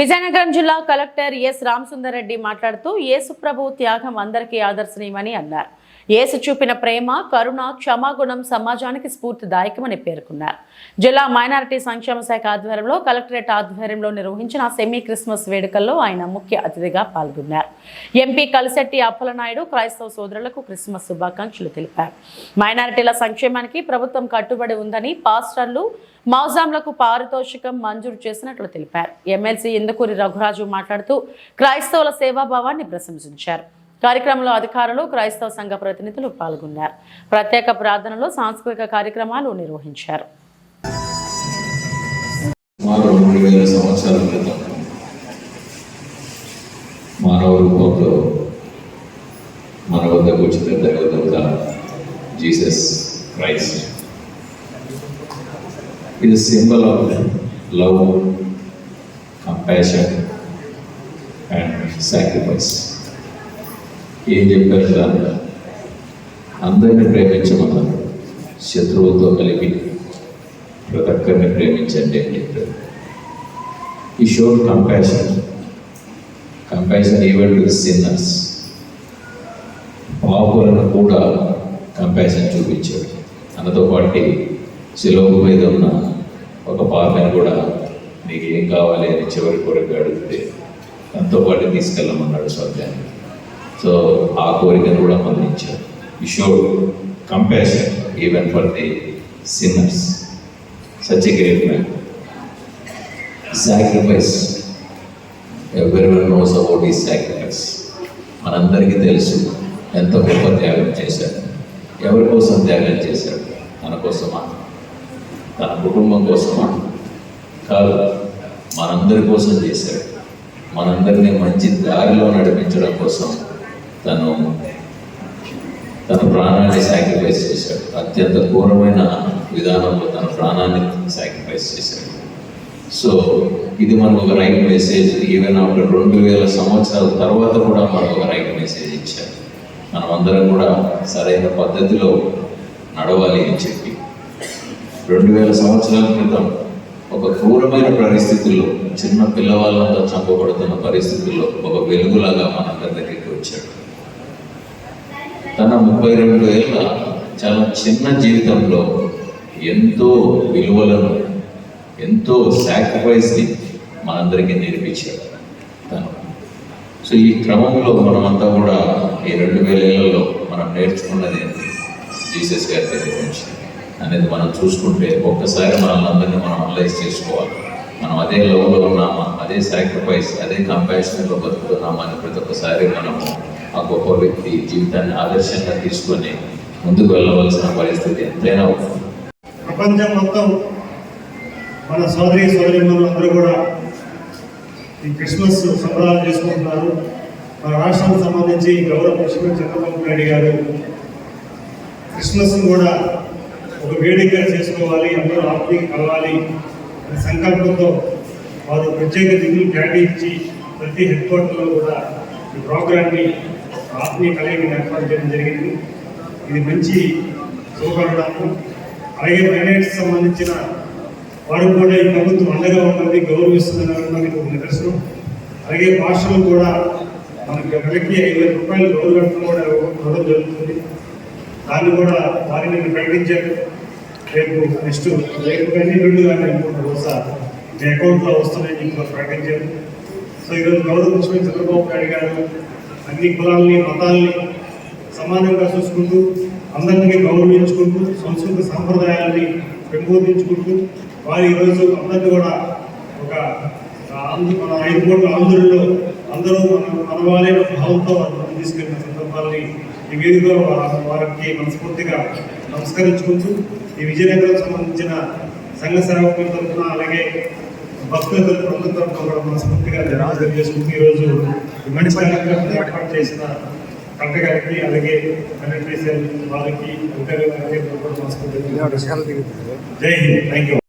విజయనగరం జిల్లా collector S Ramasundar మాట్లాడుతూ యేసుప్రభు త్యాగం అందరికీ ఆదర్శనీయమని అన్నారు. యేసు చూపిన ప్రేమ కరుణ క్షమాగుణం సమాజానికి స్ఫూర్తిదాయకమని పేర్కొన్నారు. జిల్లా మైనారిటీ సంక్షేమ శాఖ ఆధ్వర్యంలో కలెక్టరేట్ ఆధ్వర్యంలో నిర్వహించిన సెమీ క్రిస్మస్ వేడుకల్లో ఆయన ముఖ్య అతిథిగా పాల్గొన్నారు. ఎంపీ కలిశెట్టి అప్పలనాయుడు క్రైస్తవ సోదరులకు క్రిస్మస్ శుభాకాంక్షలు తెలిపారు. మైనారిటీల సంక్షేమానికి ప్రభుత్వం కట్టుబడి ఉందని పాస్టర్లు మౌజాంలకు పారితోషికం మంజూరు చేసినట్లు తెలిపారు. ఎమ్మెల్సీ ఇందుకూరి రఘురాజు మాట్లాడుతూ క్రైస్తవుల సేవాభావాన్ని ప్రశంసించారు. కార్యక్రమంలో అధికారులు క్రైస్తవ సంఘ ప్రతినిధులు పాల్గొన్నారు. ప్రత్యేక ప్రార్థనలు సాంస్కృతిక కార్యక్రమాలు నిర్వహించారు. మానవ రూపంలో మన వద్దకు వచ్చిన దేవదూత జీసస్ క్రైస్ట్. ఇది symbol of love compassion and sacrifice. ఏం చెప్పారు దాన్ని అందరిని ప్రేమించమన్నారు. శత్రువుతో కలిపి ప్రతి ఒక్కరిని ప్రేమించండి అని చెప్పారు. ఈ show compassion compassion even to sinners పాపులను కూడా కంపాషన్ చూపించాడు. అన్నతో పాటు శిలోపు మీద ఉన్న ఒక పాపని కూడా నీకు ఏం కావాలి అని చివరి కొరకు అడిగితే దాంతో పాటు తీసుకెళ్ళమన్నాడు స్వర్గానికి సో ఆ కోరికను కూడా మరణించాడు ఈ showed compassion even for the sinners such a great man sacrifice everyone knows about ఈ సాక్రిఫైస్ మనందరికీ తెలుసు ఎంత గొప్ప త్యాగం చేశాడు. ఎవరి కోసం త్యాగం చేశాడు? తన కోసమా? తన కుటుంబం కోసమా? కాదు మనందరి కోసం చేశాడు. మనందరినీ మంచి దారిలో నడిపించడం కోసం తను తన ప్రాణాన్ని సాక్రిఫైస్ చేశాడు. అత్యంత ఘోరమైన విధానంలో తన ప్రాణాన్ని సాక్రిఫైస్ చేశాడు. సో ఇది మనకు ఒక రైట్ మెసేజ్ ఈవెన్ ఆఫ్టర్ రెండు వేల సంవత్సరాల తర్వాత కూడా మనకు ఒక రైట్ మెసేజ్ ఇచ్చారు. మనం అందరం కూడా సరైన పద్ధతిలో నడవాలి అని చెప్పి. రెండు వేల సంవత్సరాల క్రితం ఒక క్రూరమైన పరిస్థితుల్లో చిన్న పిల్లవాళ్ళంతా చంపబడుతున్న పరిస్థితుల్లో ఒక వెలుగులాగా మనందరి దగ్గరికి వచ్చాడు. ముప్పై రెండు ఏళ్ళ చాలా చిన్న జీవితంలో ఎంతో విలువలను ఎంతో సాక్రిఫైస్ని మనందరికీ నేర్పించాడు తను. సో ఈ క్రమంలో మనమంతా కూడా ఈ రెండు వేల ఏళ్ళలో మనం నేర్చుకున్నది ఏంటి? జీసస్ గారి దగ్గర నుంచి అనేది మనం చూసుకుంటే ఒక్కసారి మనల్ని అందరినీ మనం అనలైజ్ చేసుకోవాలి. మనం అదే లవ్లో ఉన్నామా? అదే సాక్రిఫైస్ అదే కంపాషన్లో బతుకుతున్నామా అని ప్రతి ఒక్కసారి మనము ఆ గొప్ప వ్యక్తి జీవితాన్ని ఆదర్శంగా తీసుకొని ముందుకు వెళ్ళవలసిన పరిస్థితి ఎంతైనా ప్రపంచం మొత్తం మన సోదరి సోదరిమణులు అందరూ కూడా ఈ క్రిస్మస్ సంబరాలు చేసుకుంటున్నారు. మన రాష్ట్రానికి సంబంధించి గౌరవ ముఖ్యమంత్రి చంద్రబాబు నాయుడు గారు క్రిస్మస్ కూడా ఒక వేడిక చేసుకోవాలి అందరూ ఆత్మీయ కలవాలి అనే సంకల్పంతో వారు ప్రత్యేక నిధులు కేటాయించి ప్రతి హెడ్ క్వార్టర్లో కూడా ఈ ప్రోగ్రామ్ని ఆత్మీయ కలయికను ఏర్పాటు చేయడం జరిగింది. ఇది మంచి శుభకరణము అలాగే మైనారిటీకి సంబంధించిన వారు కూడా ఈ ప్రభుత్వం అండగా ఉన్నది గౌరవిస్తుంది మనకు ఒక నిదర్శనం. అలాగే భాషలు కూడా మనకి నెలకి ఐదు వేల రూపాయలు గౌరవ కూడా ఇవ్వడం జరుగుతుంది. దాన్ని కూడా వారిని నేను ప్రకటించాను రేపు నెక్స్ట్ రేపు కానీ రెండు కానీ అనుకుంటున్నాను బహుశా మీ అకౌంట్లో వస్తుందని చెప్పి ప్రకటించారు. సో ఈరోజు గౌరవ ముఖ్యమంత్రి చంద్రబాబు నాయుడు గారు అన్ని కులాలని మతాల్ని సమానంగా చూసుకుంటూ అందరినీ గౌరవించుకుంటూ సంస్కృత సాంప్రదాయాల్ని పెంపొందించుకుంటూ వారు ఈరోజు అందరినీ కూడా ఒక ఆంధ్ర మన ఐదు కోట్ల ఆంధ్రుల్లో అందరూ మన మనవాలైన భావంతో వారు తీసుకెళ్ళిన సందర్భాలని ఈ వేదికలో వారికి మనస్ఫూర్తిగా నమస్కరించుకుంటూ ఈ విజయనగరం సంబంధించిన సంఘ సేవకుల తరఫున అలాగే భక్తుల అందరి తరఫున కూడా మనస్ఫూర్తిగా ధన్యవాదాలు చేసుకుంటూ ఈరోజు మంచి కార్యక్రమం ఏర్పాటు చేసిన కలెక్టర్ గారికి అలాగే కలెక్టర్ వారికి అధికారులు గారికి కూడా మనస్ఫూర్తిగా జై హింద్. Thank you